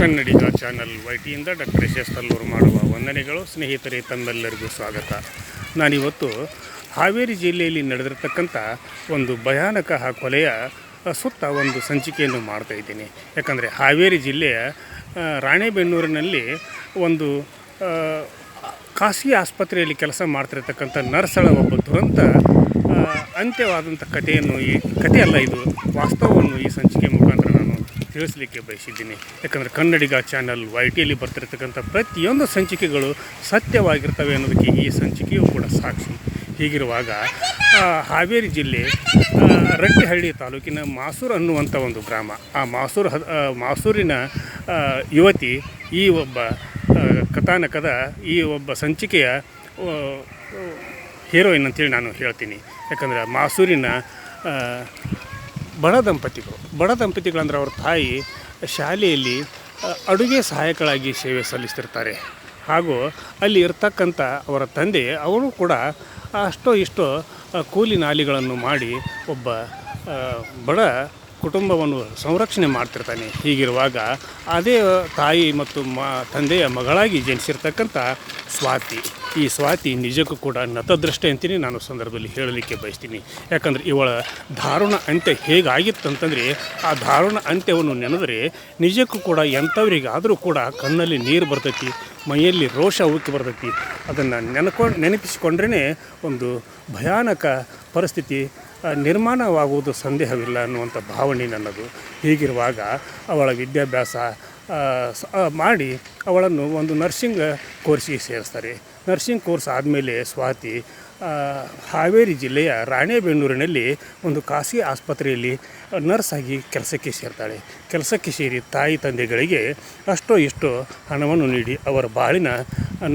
ಕನ್ನಡಿಗ channel ವೈಟಿಯಿಂದ doctor S Tallur ಮಾಡುವ ವಂದನೆಗಳು. ಸ್ನೇಹಿತರೆ, ತಮ್ಮೆಲ್ಲರಿಗೂ ಸ್ವಾಗತ. ನಾನಿವತ್ತು ಹಾವೇರಿ ಜಿಲ್ಲೆಯಲ್ಲಿ ನಡೆದಿರ್ತಕ್ಕಂಥ ಒಂದು ಭಯಾನಕ ಕೊಲೆಯ ಸುತ್ತ ಒಂದು ಸಂಚಿಕೆಯನ್ನು ಮಾಡ್ತಾ ಇದ್ದೀನಿ. ಯಾಕಂದರೆ ಹಾವೇರಿ ಜಿಲ್ಲೆಯ ರಾಣೆಬೆನ್ನೂರಿನಲ್ಲಿ ಒಂದು ಖಾಸಗಿ ಆಸ್ಪತ್ರೆಯಲ್ಲಿ ಕೆಲಸ ಮಾಡ್ತಿರ್ತಕ್ಕಂಥ ನರ್ಸಳ ಒಬ್ಬ ದುರಂತ ಅಂತ್ಯವಾದಂಥ ಕಥೆಯನ್ನು ಈ ಕಥೆ ಅಲ್ಲ ಇದು ವಾಸ್ತವವನ್ನು ಈ ಸಂಚಿಕೆ ನಾನು ತಿಳಿಸ್ಲಿಕ್ಕೆ ಬಯಸಿದ್ದೀನಿ. ಯಾಕಂದರೆ ಕನ್ನಡಿಗ ಚಾನಲ್ ವೈ ಟಿಯಲ್ಲಿ ಬರ್ತಿರ್ತಕ್ಕಂಥ ಪ್ರತಿಯೊಂದು ಸಂಚಿಕೆಗಳು ಸತ್ಯವಾಗಿರ್ತವೆ ಅನ್ನೋದಕ್ಕೆ ಈ ಸಂಚಿಕೆಯೂ ಕೂಡ ಸಾಕ್ಷಿ. ಹೀಗಿರುವಾಗ ಹಾವೇರಿ ಜಿಲ್ಲೆ ರಟ್ಟಿಹಳ್ಳಿ ತಾಲೂಕಿನ ಮಾಸೂರು ಅನ್ನುವಂಥ ಒಂದು ಗ್ರಾಮ. ಆ ಮಾಸೂರು ಹ ಮಾಸೂರಿನ ಯುವತಿ ಈ ಒಬ್ಬ ಕಥಾನಕದ ಈ ಒಬ್ಬ ಸಂಚಿಕೆಯ ಹೀರೋಯಿನ್ ಅಂತೇಳಿ ನಾನು ಹೇಳ್ತೀನಿ. ಯಾಕಂದರೆ ಮಾಸೂರಿನ ಬಡ ದಂಪತಿಗಳು. ಬಡ ದಂಪತಿಗಳಂದ್ರೆ ಅವ್ರ ತಾಯಿ ಶಾಲೆಯಲ್ಲಿ ಅಡುಗೆ ಸಹಾಯಕಳಾಗಿ ಸೇವೆ ಸಲ್ಲಿಸ್ತಿರ್ತಾರೆ. ಹಾಗೂ ಅಲ್ಲಿ ಇರ್ತಕ್ಕಂಥ ಅವರ ತಂದೆ, ಅವರು ಕೂಡ ಅಷ್ಟೋ ಇಷ್ಟೋ ಕೂಲಿ ನಾಲಿಗಳನ್ನು ಮಾಡಿ ಒಬ್ಬ ಬಡ ಕುಟುಂಬವನ್ನು ಸಂರಕ್ಷಣೆ ಮಾಡ್ತಿರ್ತಾನೆ. ಹೀಗಿರುವಾಗ ಅದೇ ತಾಯಿ ಮತ್ತು ಮ, ತಂದೆಯ ಮಗಳಾಗಿ ಜನಿಸಿರ್ತಕ್ಕಂಥ ಸ್ವಾತಿ. ಈ ಸ್ವಾತಿ ನಿಜಕ್ಕೂ ಕೂಡ ನತದೃಷ್ಟೆ ಅಂತೀನಿ ನಾನು ಸಂದರ್ಭದಲ್ಲಿ ಹೇಳಲಿಕ್ಕೆ ಬಯಸ್ತೀನಿ. ಯಾಕಂದರೆ ಇವಳ ದಾರುಣ ಅಂತ್ಯ ಹೇಗಾಗಿತ್ತಂತಂದರೆ ಆ ದಾರುಣ ಅಂತ್ಯವನ್ನು ನೆನೆದರೆ ನಿಜಕ್ಕೂ ಕೂಡ ಎಂಥವರಿಗಾದರೂ ಕೂಡ ಕಣ್ಣಲ್ಲಿ ನೀರು ಬರ್ತೈತಿ, ಮೈಯಲ್ಲಿ ರೋಷ ಉಕ್ಕಿ ಬರ್ತೈತಿ. ಅದನ್ನು ನೆನಕೊಂಡು ನೆನಪಿಸಿಕೊಂಡ್ರೇ ಒಂದು ಭಯಾನಕ ಪರಿಸ್ಥಿತಿ ನಿರ್ಮಾಣವಾಗುವುದು ಸಂದೇಹವಿಲ್ಲ ಅನ್ನುವಂಥ ಭಾವನೆ ನನ್ನದು. ಹೀಗಿರುವಾಗ ಅವಳ ವಿದ್ಯಾಭ್ಯಾಸ ಮಾಡಿ ಅವಳನ್ನು ಒಂದು ನರ್ಸಿಂಗ್ ಕೋರ್ಸಿಗೆ ಸೇರಿಸ್ತಾರೆ. ನರ್ಸಿಂಗ್ ಕೋರ್ಸ್ ಆದಮೇಲೆ ಸ್ವಾತಿ ಹಾವೇರಿ ಜಿಲ್ಲೆಯ ರಾಣೆಬೆನ್ನೂರಿನಲ್ಲಿ ಒಂದು ಖಾಸಗಿ ಆಸ್ಪತ್ರೆಯಲ್ಲಿ ನರ್ಸ್ ಆಗಿ ಕೆಲಸಕ್ಕೆ ಸೇರ್ತಾಳೆ. ಕೆಲಸಕ್ಕೆ ಸೇರಿ ತಾಯಿ ತಂದೆಗಳಿಗೆ ಅಷ್ಟೋ ಇಷ್ಟೋ ಹಣವನ್ನು ನೀಡಿ ಅವರ ಬಾಳಿನ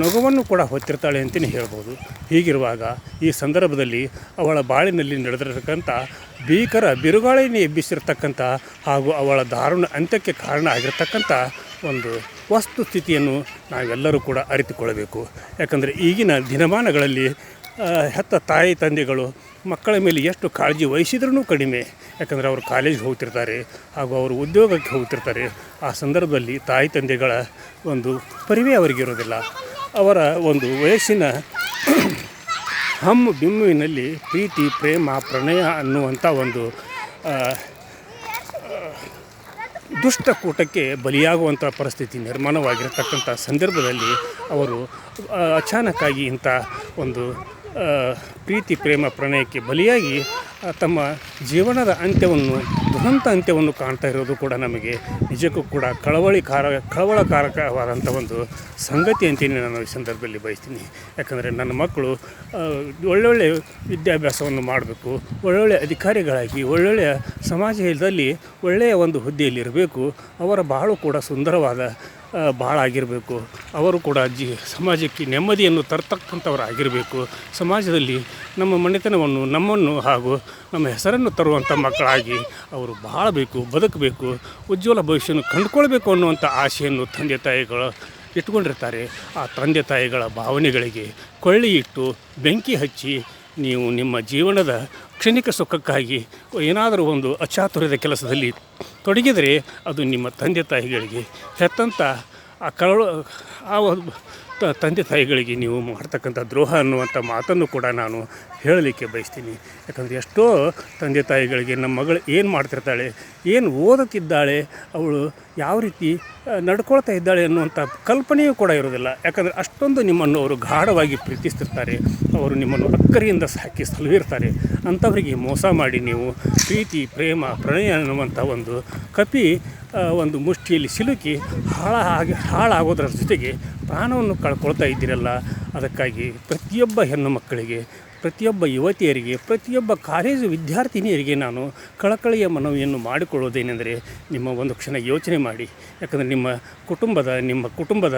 ನಗುವನ್ನು ಕೂಡ ಹೊತ್ತಿರ್ತಾಳೆ ಅಂತಲೇ ಹೇಳ್ಬೋದು. ಹೀಗಿರುವಾಗ ಈ ಸಂದರ್ಭದಲ್ಲಿ ಅವಳ ಬಾಳಿನಲ್ಲಿ ನಡೆದಿರತಕ್ಕಂಥ ಭೀಕರ ಬಿರುಗಾಳಿನ ಎಬ್ಬಿಸಿರ್ತಕ್ಕಂಥ ಹಾಗೂ ಅವಳ ದಾರುಣ ಅಂತ್ಯಕ್ಕೆ ಕಾರಣ ಆಗಿರ್ತಕ್ಕಂಥ ಒಂದು ವಸ್ತುಸ್ಥಿತಿಯನ್ನು ನಾವೆಲ್ಲರೂ ಕೂಡ ಅರಿತುಕೊಳ್ಳಬೇಕು. ಯಾಕಂದರೆ ಈಗಿನ ದಿನಮಾನಗಳಲ್ಲಿ ಹೆತ್ತ ತಾಯಿ ತಂದೆಗಳು ಮಕ್ಕಳ ಮೇಲೆ ಎಷ್ಟು ಕಾಳಜಿ ವಹಿಸಿದ್ರೂ ಕಡಿಮೆ. ಯಾಕಂದರೆ ಅವರು ಕಾಲೇಜ್ಗೆ ಹೋಗ್ತಿರ್ತಾರೆ, ಹಾಗೂ ಅವರು ಉದ್ಯೋಗಕ್ಕೆ ಹೋಗ್ತಿರ್ತಾರೆ. ಆ ಸಂದರ್ಭದಲ್ಲಿ ತಾಯಿ ತಂದೆಗಳ ಒಂದು ಪರಿವೇ ಅವರಿಗಿರೋದಿಲ್ಲ ಅವರ ಒಂದು ವಯಸ್ಸಿನ ಹಮ್ಮು ಬಿಮ್ಮುವಿನಲ್ಲಿ ಪ್ರೀತಿ, ಪ್ರೇಮ, ಪ್ರಣಯ ಅನ್ನುವಂಥ ಒಂದು ದುಷ್ಟಕೂಟಕ್ಕೆ ಬಲಿಯಾಗುವಂಥ ಪರಿಸ್ಥಿತಿ ನಿರ್ಮಾಣವಾಗಿರತಕ್ಕಂಥ ಸಂದರ್ಭದಲ್ಲಿ ಅವರು ಅಚಾನಕ್ಕಾಗಿ ಇಂಥ ಒಂದು ಪ್ರೀತಿ, ಪ್ರೇಮ, ಪ್ರಣಯಕ್ಕೆ ಬಲಿಯಾಗಿ ತಮ್ಮ ಜೀವನದ ಅಂತ್ಯವನ್ನು, ದುರಂತ ಅಂತ್ಯವನ್ನು ಕಾಣ್ತಾ ಇರೋದು ಕೂಡ ನಮಗೆ ನಿಜಕ್ಕೂ ಕೂಡ ಕಳವಳಿಕಾರ ಕಳವಳಕಾರಕವಾದಂಥ ಒಂದು ಸಂಗತಿ ಅಂತೇನೆ ನಾನು ಈ ಸಂದರ್ಭದಲ್ಲಿ ಬಯಸ್ತೀನಿ. ಯಾಕಂದರೆ ನನ್ನ ಮಕ್ಕಳು ಒಳ್ಳೊಳ್ಳೆ ವಿದ್ಯಾಭ್ಯಾಸವನ್ನು ಮಾಡಬೇಕು, ಒಳ್ಳೊಳ್ಳೆ ಅಧಿಕಾರಿಗಳಾಗಿ, ಒಳ್ಳೊಳ್ಳೆಯ ಸಮಾಜದಲ್ಲಿ ಒಳ್ಳೆಯ ಒಂದು ಹುದ್ದೆಯಲ್ಲಿರಬೇಕು, ಅವರ ಬಾಳು ಕೂಡ ಸುಂದರವಾದ ಬಾಳ ಆಗಿರಬೇಕು. ಅವರು ಕೂಡ ಜಿ, ಸಮಾಜಕ್ಕೆ ನೆಮ್ಮದಿಯನ್ನು ತರ್ತಕ್ಕಂಥವರಾಗಿರಬೇಕು. ಸಮಾಜದಲ್ಲಿ ನಮ್ಮ ಮನೆತನವನ್ನು, ನಮ್ಮನ್ನು ಹಾಗೂ ನಮ್ಮ ಹೆಸರನ್ನು ತರುವಂಥ ಮಕ್ಕಳಾಗಿ ಅವರು ಬಾಳಬೇಕು, ಬದುಕಬೇಕು, ಉಜ್ವಲ ಭವಿಷ್ಯವನ್ನು ಕಂಡುಕೊಳ್ಬೇಕು ಅನ್ನುವಂಥ ಆಸೆಯನ್ನು ತಂದೆ ತಾಯಿಗಳು ಇಟ್ಕೊಂಡಿರ್ತಾರೆ. ಆ ತಂದೆ ತಾಯಿಗಳ ಭಾವನೆಗಳಿಗೆ ಕೊಳ್ಳಿ ಇಟ್ಟು ಬೆಂಕಿ ಹಚ್ಚಿ ನೀವು ನಿಮ್ಮ ಜೀವನದ ಕ್ಷಣಿಕ ಸುಖಕ್ಕಾಗಿ ಏನಾದರೂ ಒಂದು ಅಚಾತುರ್ಯದ ಕೆಲಸದಲ್ಲಿ ತೊಡಗಿದರೆ ಅದು ನಿಮ್ಮ ತಂದೆ ತಾಯಿಗಳಿಗೆ ಹೆತ್ತಂಥ ಆ ಕರಳು ಆ ತಂದೆ ತಾಯಿಗಳಿಗೆ ನೀವು ಮಾಡ್ತಕ್ಕಂಥ ದ್ರೋಹ ಅನ್ನುವಂಥ ಮಾತನ್ನು ಕೂಡ ನಾನು ಹೇಳಲಿಕ್ಕೆ ಬಯಸ್ತೀನಿ. ಯಾಕಂದರೆ ಎಷ್ಟೋ ತಂದೆ ತಾಯಿಗಳಿಗೆ ನಮ್ಮ ಮಗಳು ಏನು ಮಾಡ್ತಿರ್ತಾಳೆ ಏನು ಓದುತ್ತಿದ್ದಾಳೆ, ಅವಳು ಯಾವ ರೀತಿ ನಡ್ಕೊಳ್ತಾ ಇದ್ದಾಳೆ ಅನ್ನುವಂಥ ಕಲ್ಪನೆಯೂ ಕೂಡ ಇರೋದಿಲ್ಲ ಯಾಕಂದರೆ ಅಷ್ಟೊಂದು ನಿಮ್ಮನ್ನು ಅವರು ಗಾಢವಾಗಿ ಪ್ರೀತಿಸ್ತಿರ್ತಾರೆ, ಅವರು ನಿಮ್ಮನ್ನು ಅಕ್ಕರಿಯಿಂದ ಸಾಕಿ ಸಲುವಿರ್ತಾರೆ. ಅಂಥವರಿಗೆ ಮೋಸ ಮಾಡಿ ನೀವು ಪ್ರೀತಿ, ಪ್ರೇಮ, ಪ್ರಣಯ ಅನ್ನುವಂಥ ಒಂದು ಕಪಿ ಒಂದು ಮುಷ್ಟಿಯಲ್ಲಿ ಸಿಲುಕಿ ಹಾಳ ಆಗಿ, ಹಾಳಾಗೋದ್ರ ಜೊತೆಗೆ ಪ್ರಾಣವನ್ನು ಕಳ್ಕೊಳ್ತಾ ಇದ್ದೀರಲ್ಲ, ಅದಕ್ಕಾಗಿ ಪ್ರತಿಯೊಬ್ಬ ಹೆಣ್ಣು ಮಕ್ಕಳಿಗೆ ಪ್ರತಿಯೊಬ್ಬ ಯುವತಿಯರಿಗೆ, ಪ್ರತಿಯೊಬ್ಬ ಕಾಲೇಜು ವಿದ್ಯಾರ್ಥಿನಿಯರಿಗೆ ನಾನು ಕಳಕಳಿಯ ಮನವಿಯನ್ನು ಮಾಡಿಕೊಳ್ಳೋದೇನೆಂದರೆ ನಿಮ್ಮ ಒಂದು ಕ್ಷಣ ಯೋಚನೆ ಮಾಡಿ. ಯಾಕಂದರೆ ನಿಮ್ಮ ಕುಟುಂಬದ ನಿಮ್ಮ ಕುಟುಂಬದ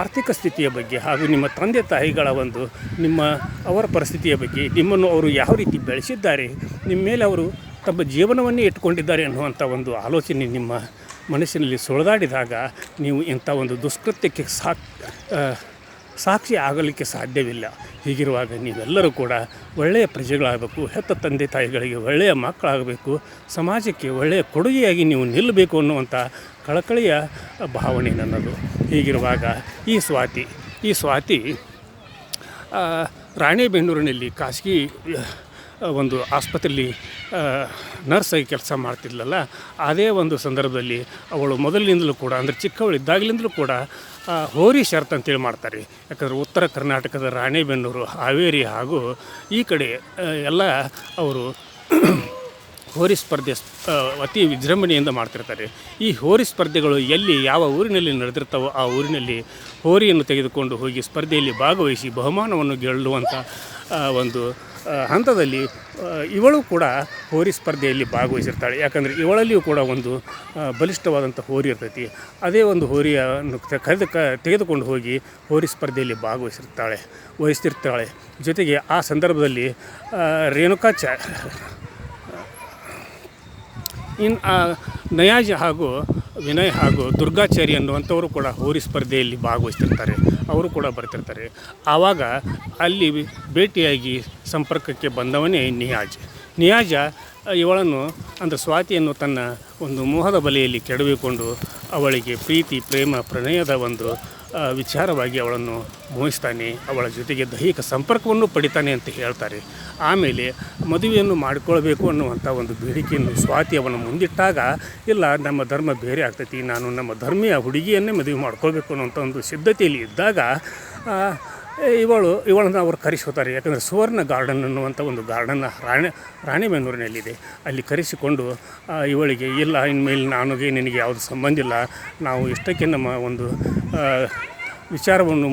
ಆರ್ಥಿಕ ಸ್ಥಿತಿಯ ಬಗ್ಗೆ ಹಾಗೂ ನಿಮ್ಮ ತಂದೆ ತಾಯಿಗಳ ಒಂದು, ನಿಮ್ಮ ಅವರ ಪರಿಸ್ಥಿತಿಯ ಬಗ್ಗೆ, ನಿಮ್ಮನ್ನು ಅವರು ಯಾವ ರೀತಿ ಬೆಳೆಸಿದ್ದಾರೆ, ನಿಮ್ಮ ಮೇಲೆ ಅವರು ತಮ್ಮ ಜೀವನವನ್ನೇ ಇಟ್ಕೊಂಡಿದ್ದಾರೆ ಅನ್ನುವಂಥ ಒಂದು ಆಲೋಚನೆ ನಿಮ್ಮ ಮನಸ್ಸಿನಲ್ಲಿ ಸುಳಿದಾಡಿದಾಗ ನೀವು ಇಂಥ ಒಂದು ದುಷ್ಕೃತ್ಯಕ್ಕೆ ಸಾಕ್ ಸಾಕ್ಷಿ ಆಗಲಿಕ್ಕೆ ಸಾಧ್ಯವಿಲ್ಲ. ಹೀಗಿರುವಾಗ ನೀವೆಲ್ಲರೂ ಕೂಡ ಒಳ್ಳೆಯ ಪ್ರಜೆಗಳಾಗಬೇಕು, ಹೆತ್ತ ತಂದೆ ತಾಯಿಗಳಿಗೆ ಒಳ್ಳೆಯ ಮಕ್ಕಳಾಗಬೇಕು, ಸಮಾಜಕ್ಕೆ ಒಳ್ಳೆಯ ಕೊಡುಗೆಯಾಗಿ ನೀವು ನಿಲ್ಲಬೇಕು ಅನ್ನುವಂಥ ಕಳಕಳಿಯ ಭಾವನೆ ನನ್ನದು. ಹೀಗಿರುವಾಗ ಈ ಸ್ವಾತಿ ಈ ಸ್ವಾತಿ ರಾಣೆಬೆನ್ನೂರಿನಲ್ಲಿ ಖಾಸಗಿ ಒಂದು ಆಸ್ಪತ್ರೆಯಲ್ಲಿ ನರ್ಸ್ ಆಗಿ ಕೆಲಸ ಮಾಡ್ತಿದ್ಲಲ್ಲ, ಅದೇ ಒಂದು ಸಂದರ್ಭದಲ್ಲಿ ಅವಳು ಮೊದಲಿನಿಂದಲೂ ಕೂಡ, ಅಂದರೆ ಚಿಕ್ಕವಳಿದ್ದಾಗಲಿಂದಲೂ ಕೂಡ ಹೋರಿ ಶರತ್ ಅಂತೇಳಿ ಮಾಡ್ತಾರೆ ಯಾಕಂದ್ರೆ ಉತ್ತರ ಕರ್ನಾಟಕದ ರಾಣೆಬೆನ್ನೂರು ಹಾವೇರಿ ಹಾಗೂ ಈ ಕಡೆ ಎಲ್ಲ ಅವರು ಹೋರಿ ಸ್ಪರ್ಧೆ ಅತಿ ವಿಜೃಂಭಣೆಯಿಂದ ಮಾಡ್ತಿರ್ತಾರೆ. ಈ ಹೋರಿ ಸ್ಪರ್ಧೆಗಳು ಎಲ್ಲಿ, ಯಾವ ಊರಿನಲ್ಲಿ ನಡೆದಿರ್ತಾವೋ ಆ ಊರಿನಲ್ಲಿ ಹೋರಿಯನ್ನು ತೆಗೆದುಕೊಂಡು ಹೋಗಿ ಸ್ಪರ್ಧೆಯಲ್ಲಿ ಭಾಗವಹಿಸಿ ಬಹುಮಾನವನ್ನು ಗೆಲ್ಲುವಂಥ ಒಂದು ಹಂತದಲ್ಲಿ ಇವಳು ಕೂಡ ಹೋರಿ ಸ್ಪರ್ಧೆಯಲ್ಲಿ ಭಾಗವಹಿಸಿರ್ತಾಳೆ. ಯಾಕಂದರೆ ಇವಳಲ್ಲಿಯೂ ಕೂಡ ಒಂದು ಬಲಿಷ್ಠವಾದಂಥ ಹೋರಿ ಇರ್ತೈತಿ. ಅದೇ ಒಂದು ಹೋರಿಯನ್ನು ಕರೆದು ಕ, ತೆಗೆದುಕೊಂಡು ಹೋಗಿ ಹೋರಿ ಸ್ಪರ್ಧೆಯಲ್ಲಿ ಭಾಗವಹಿಸಿರ್ತಾಳೆ, ವಹಿಸ್ತಿರ್ತಾಳೆ. ಜೊತೆಗೆ ಆ ಸಂದರ್ಭದಲ್ಲಿ ರೇಣುಕಾಚಾರ್ಯ ರೇಣುಕಾಚ ಇನ್ನು ನಯಾಜ್ ಹಾಗೂ ವಿನಯ್ ಹಾಗೂ ದುರ್ಗಾಚಾರಿ ಅನ್ನುವಂಥವರು ಕೂಡ ಹೋರಿ ಸ್ಪರ್ಧೆಯಲ್ಲಿ ಭಾಗವಹಿಸ್ತಿರ್ತಾರೆ. ಅವರು ಕೂಡ ಬರ್ತಿರ್ತಾರೆ. ಆವಾಗ ಅಲ್ಲಿ ಭೇಟಿಯಾಗಿ ಸಂಪರ್ಕಕ್ಕೆ ಬಂದವನೇ ನಿಯಾಜ್. ನಿಯಾಜ, ಇವಳನ್ನು ಅಂದರೆ ಸ್ವಾತಿಯನ್ನು ತನ್ನ ಒಂದು ಮೋಹದ ಬಲೆಯಲ್ಲಿ ಕೆಡವಿಕೊಂಡು ಅವಳಿಗೆ ಪ್ರೀತಿ, ಪ್ರೇಮ, ಪ್ರಣಯದ ಒಂದು ವಿಚಾರವಾಗಿ ಅವಳನ್ನು ಮೋಹಿಸ್ತಾನೆ. ಅವಳ ಜೊತೆಗೆ ದೈಹಿಕ ಸಂಪರ್ಕವನ್ನು ಪಡಿತಾನೆ ಅಂತ ಹೇಳ್ತಾರೆ. ಆಮೇಲೆ ಮದುವೆಯನ್ನು ಮಾಡಿಕೊಳ್ಬೇಕು ಅನ್ನುವಂಥ ಒಂದು ಬೇಡಿಕೆಯನ್ನು ಸ್ವಾತಿ ಅವನ ಮುಂದಿಟ್ಟಾಗ, ಇಲ್ಲ, ನಮ್ಮ ಧರ್ಮ ಬೇರೆ ಆಗ್ತೈತಿ, ನಾನು ನಮ್ಮ ಧರ್ಮೀಯ ಹುಡುಗಿಯನ್ನೇ ಮದುವೆ ಮಾಡ್ಕೊಳ್ಬೇಕು ಅನ್ನುವಂಥ ಒಂದು ಸಿದ್ಧತೆಯಲ್ಲಿ ಇದ್ದಾಗ ಇವಳು, ಇವಳನ್ನು ಅವರು ಕರೆಸ್ಕೋತಾರೆ. ಯಾಕಂದರೆ ಸುವರ್ಣ ಗಾರ್ಡನ್ ಅನ್ನುವಂಥ ಒಂದು ಗಾರ್ಡನ್ನ ರಾಣಿ ರಾಣಿಬೆನ್ನೂರಿನಲ್ಲಿದೆ ಅಲ್ಲಿ ಕರೆಸಿಕೊಂಡು ಇವಳಿಗೆ, ಇಲ್ಲ, ಇನ್ಮೇಲೆ ನನಗೆ ನಿನಗೆ ಯಾವುದು ಸಂಬಂಧ ಇಲ್ಲ. ನಾವು ಇಷ್ಟಕ್ಕೆ ನಮ್ಮ ಒಂದು ವಿಚಾರವನ್ನು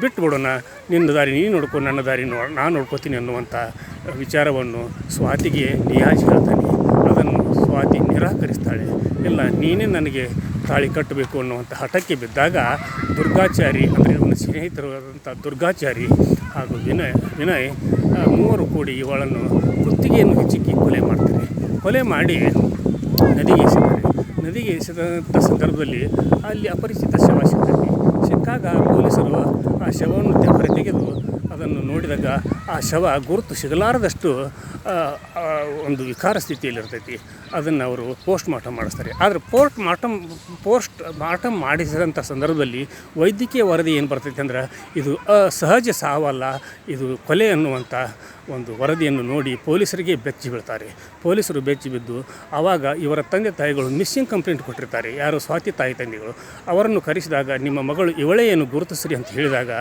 ಬಿಟ್ಟುಬಿಡೋಣ ನಿನ್ನ ದಾರಿ ನೀನು ನೋಡ್ಕೊ, ನನ್ನ ದಾರಿ ನೋ, ನಾನು ನೋಡ್ಕೋತೀನಿ ಅನ್ನುವಂಥ ವಿಚಾರವನ್ನು ಸ್ವಾತಿಗೆ ನಿಯಾಜ್ ಹೇಳ್ತಾನೆ. ಅದನ್ನು ಸ್ವಾತಿ ನಿರಾಕರಿಸ್ತಾಳೆ. ಇಲ್ಲ, ನೀನೇ ನನಗೆ ತಾಳಿ ಕಟ್ಟಬೇಕು ಅನ್ನುವಂಥ ಹಠಕ್ಕೆ ಬಿದ್ದಾಗ ದುರ್ಗಾಚಾರಿ ಅಂದರೆ ಸ್ನೇಹಿತರಾದಂಥ ದುರ್ಗಾಚಾರಿ ಹಾಗೂ ವಿನಯ್ ವಿನಯ್ ಮೂವರು ಕೂಡಿ ಇವಳನ್ನು ಕುತ್ತಿಗೆಯನ್ನು ಹೆಚ್ಚಿಕ್ಕಿ ಕೊಲೆ ಮಾಡ್ತಾರೆ. ಕೊಲೆ ಮಾಡಿ ನದಿಗೆ ಎಸೆತಾರೆ. ನದಿಗೆ ಎಸೆದಂಥ ಸಂದರ್ಭದಲ್ಲಿ ಅಲ್ಲಿ ಅಪರಿಚಿತ ಶವ ಸಿಗ್ತೈತಿ ಸಿಕ್ಕಾಗ ಪೊಲೀಸರು ಆ ಶವವನ್ನು ತೆಗೆದು ಅದನ್ನು ನೋಡಿದಾಗ ಆ ಶವ ಗುರುತು ಸಿಗಲಾರದಷ್ಟು ಒಂದು ವಿಕಾರ ಸ್ಥಿತಿಯಲ್ಲಿರ್ತೈತಿ. ಅದನ್ನು ಅವರು ಪೋಸ್ಟ್ ಮಾರ್ಟಮ್ ಮಾಡಿಸ್ತಾರೆ. ಆದರೆ ಪೋಸ್ಟ್ ಮಾರ್ಟಮ್ ಪೋಸ್ಟ್ ಮಾರ್ಟಮ್ ಮಾಡಿಸಿದಂಥ ಸಂದರ್ಭದಲ್ಲಿ ವೈದ್ಯಕೀಯ ವರದಿ ಏನು ಬರ್ತೈತೆ ಅಂದ್ರೆ ಇದು ಅಸಹಜ ಸಾವಲ್ಲ, ಇದು ಕೊಲೆ ಅನ್ನುವಂಥ ಒಂದು ವರದಿಯನ್ನು ನೋಡಿ ಪೊಲೀಸರಿಗೆ ಬೆಚ್ಚಿ ಬೀಳ್ತಾರೆ. ಪೊಲೀಸರು ಬೆಚ್ಚಿ ಬಿದ್ದು ಆವಾಗ ಇವರ ತಂದೆ ತಾಯಿಗಳು ಮಿಸ್ಸಿಂಗ್ ಕಂಪ್ಲೇಂಟ್ ಕೊಟ್ಟಿರ್ತಾರೆ. ಯಾರು ಸ್ವಾತಿ ತಾಯಿ ತಂದೆಗಳು. ಅವರನ್ನು ಕರೆಸಿದಾಗ ನಿಮ್ಮ ಮಗಳು ಇವಳೇ ಏನು ಗುರುತಿಸ್ರಿ ಅಂತ ಹೇಳಿದಾಗ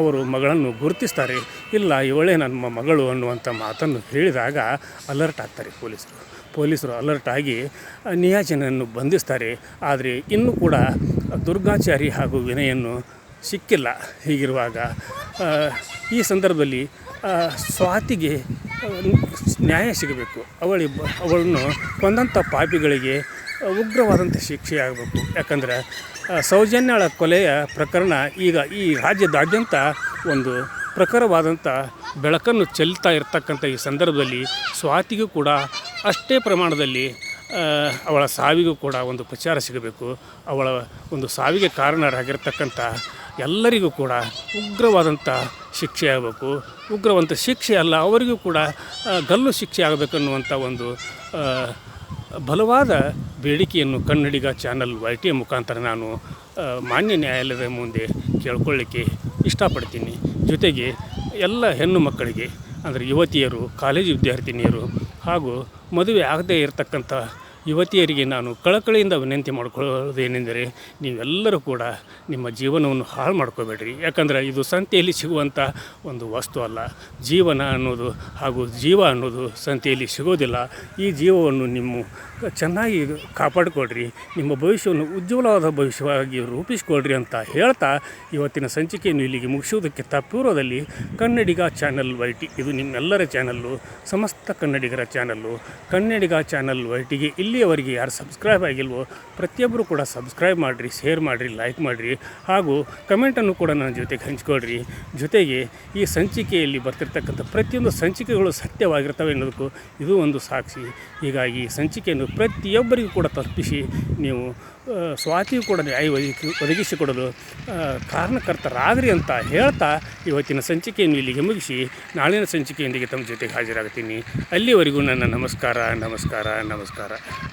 ಅವರು ಮಗಳನ್ನು ಗುರುತಿಸ್ತಾರೆ. ಇಲ್ಲ, ಇವಳೇ ನಮ್ಮ ಮಗಳು ಅನ್ನುವಂಥ ಮಾತನ್ನು ಹೇಳಿದಾಗ ಅಲರ್ಟ್ ಆಗ್ತಾರೆ ಪೊಲೀಸರು. ಪೊಲೀಸರು ಅಲರ್ಟ್ ಆಗಿ ನಿಯಾಜನನ್ನು ಬಂಧಿಸ್ತಾರೆ. ಆದರೆ ಇನ್ನೂ ಕೂಡ ದುರ್ಗಾಚಾರಿ ಹಾಗೂ ವಿನಯನ್ನು ಸಿಕ್ಕಿಲ್ಲ. ಹೀಗಿರುವಾಗ ಈ ಸಂದರ್ಭದಲ್ಲಿ ಸ್ವಾತಿಗೆ ನ್ಯಾಯ ಸಿಗಬೇಕು. ಅವಳಿ ಅವಳನ್ನು ಕೊಂದಂಥ ಪಾಪಿಗಳಿಗೆ ಉಗ್ರವಾದಂಥ ಶಿಕ್ಷೆ ಆಗಬೇಕು. ಯಾಕಂದರೆ ಸೌಜನ್ಯಳ ಕೊಲೆಯ ಪ್ರಕರಣ ಈಗ ಈ ರಾಜ್ಯದಾದ್ಯಂತ ಒಂದು ಪ್ರಖರವಾದಂಥ ಬೆಳಕನ್ನು ಚೆಲ್ತಾ ಇರ್ತಕ್ಕಂಥ ಈ ಸಂದರ್ಭದಲ್ಲಿ ಸ್ವಾತಿಗೂ ಕೂಡ ಅಷ್ಟೇ ಪ್ರಮಾಣದಲ್ಲಿ ಅವಳ ಸಾವಿಗೂ ಕೂಡ ಒಂದು ಪ್ರಚಾರ ಸಿಗಬೇಕು. ಅವಳ ಒಂದು ಸಾವಿಗೆ ಕಾರಣರಾಗಿರ್ತಕ್ಕಂಥ ಎಲ್ಲರಿಗೂ ಕೂಡ ಉಗ್ರವಾದಂಥ ಶಿಕ್ಷೆ ಆಗಬೇಕು. ಉಗ್ರವಂತ ಶಿಕ್ಷೆ ಅಲ್ಲ, ಅವರಿಗೂ ಕೂಡ ಗಲ್ಲು ಶಿಕ್ಷೆ ಆಗಬೇಕನ್ನುವಂಥ ಒಂದು ಬಲವಾದ ಬೇಡಿಕೆಯನ್ನು ಕನ್ನಡಿಗ ಚಾನಲ್ ವೈ ಟಿ ಮುಖಾಂತರ ನಾನು ಮಾನ್ಯ ನ್ಯಾಯಾಲಯದ ಮುಂದೆ ಕೇಳ್ಕೊಳ್ಳಿಕ್ಕೆ ಇಷ್ಟಪಡ್ತೀನಿ. ಜೊತೆಗೆ ಎಲ್ಲ ಹೆಣ್ಣು ಮಕ್ಕಳಿಗೆ, ಅಂದರೆ ಯುವತಿಯರು, ಕಾಲೇಜು ವಿದ್ಯಾರ್ಥಿನಿಯರು ಹಾಗೂ ಮದುವೆ ಆಗದೇ ಇರತಕ್ಕಂಥ ಯುವತಿಯರಿಗೆ ನಾನು ಕಳಕಳಿಯಿಂದ ವಿನಂತಿ ಮಾಡಿಕೊಳ್ಳೋದೇನೆಂದರೆ ನೀವೆಲ್ಲರೂ ಕೂಡ ನಿಮ್ಮ ಜೀವನವನ್ನು ಹಾಳು ಮಾಡ್ಕೋಬೇಡ್ರಿ. ಯಾಕಂದರೆ ಇದು ಸಂತೆಯಲ್ಲಿ ಸಿಗುವಂಥ ಒಂದು ವಸ್ತು ಅಲ್ಲ. ಜೀವನ ಅನ್ನೋದು ಹಾಗೂ ಜೀವ ಅನ್ನೋದು ಸಂತೆಯಲ್ಲಿ ಸಿಗೋದಿಲ್ಲ. ಈ ಜೀವವನ್ನು ನಿಮ್ಮ ಚೆನ್ನಾಗಿ ಕಾಪಾಡಿಕೊಡ್ರಿ ನಿಮ್ಮ ಭವಿಷ್ಯವನ್ನು ಉಜ್ವಲವಾದ ಭವಿಷ್ಯವಾಗಿ ರೂಪಿಸಿಕೊಳ್ಳ್ರಿ ಅಂತ ಹೇಳ್ತಾ ಇವತ್ತಿನ ಸಂಚಿಕೆಯನ್ನು ಇಲ್ಲಿಗೆ ಮುಗಿಸುವುದಕ್ಕೆ ತಪ್ಪೂರ್ವದಲ್ಲಿ ಕನ್ನಡಿಗ ಚಾನಲ್ ವೈಟಿ. ಇದು ನಿಮ್ಮೆಲ್ಲರ ಚಾನಲ್ಲು, ಸಮಸ್ತ ಕನ್ನಡಿಗರ ಚಾನಲ್ಲು. ಕನ್ನಡಿಗ ಚಾನಲ್ ವೈಟಿಗೆ ಇಲ್ಲಿಯವರೆಗೆ ಯಾರು ಸಬ್ಸ್ಕ್ರೈಬ್ ಆಗಿಲ್ವೋ, ಪ್ರತಿಯೊಬ್ಬರು ಕೂಡ ಸಬ್ಸ್ಕ್ರೈಬ್ ಮಾಡಿರಿ, ಶೇರ್ ಮಾಡಿರಿ, ಲೈಕ್ ಮಾಡಿರಿ ಹಾಗೂ ಕಮೆಂಟನ್ನು ಕೂಡ ನನ್ನ ಜೊತೆಗೆ ಹಂಚ್ಕೊಳ್ರಿ. ಜೊತೆಗೆ ಈ ಸಂಚಿಕೆಯಲ್ಲಿ ಬರ್ತಿರ್ತಕ್ಕಂಥ ಪ್ರತಿಯೊಂದು ಸಂಚಿಕೆಗಳು ಸತ್ಯವಾಗಿರ್ತವೆ ಅನ್ನೋದಕ್ಕೂ ಇದು ಒಂದು ಸಾಕ್ಷಿ. ಹೀಗಾಗಿ ಈ ಪ್ರತಿಯೊಬ್ಬರಿಗೂ ಕೂಡ ತಲುಪಿಸಿ ನೀವು ಸ್ವಾತಿಯು ಕೂಡ ನ್ಯಾಯ ಒದಗಿ, ಒದಗಿಸಿಕೊಡಲು ಕಾರಣಕರ್ತರಾಗ್ರಿ ಅಂತ ಹೇಳ್ತಾ ಇವತ್ತಿನ ಸಂಚಿಕೆಯನ್ನು ಇಲ್ಲಿಗೆ ಮುಗಿಸಿ, ನಾಳಿನ ಸಂಚಿಕೆಯೊಂದಿಗೆ ತಮ್ಮ ಜೊತೆಗೆ ಹಾಜರಾಗ್ತೀನಿ. ಅಲ್ಲಿವರೆಗೂ ನನ್ನ ನಮಸ್ಕಾರ ನಮಸ್ಕಾರ ನಮಸ್ಕಾರ.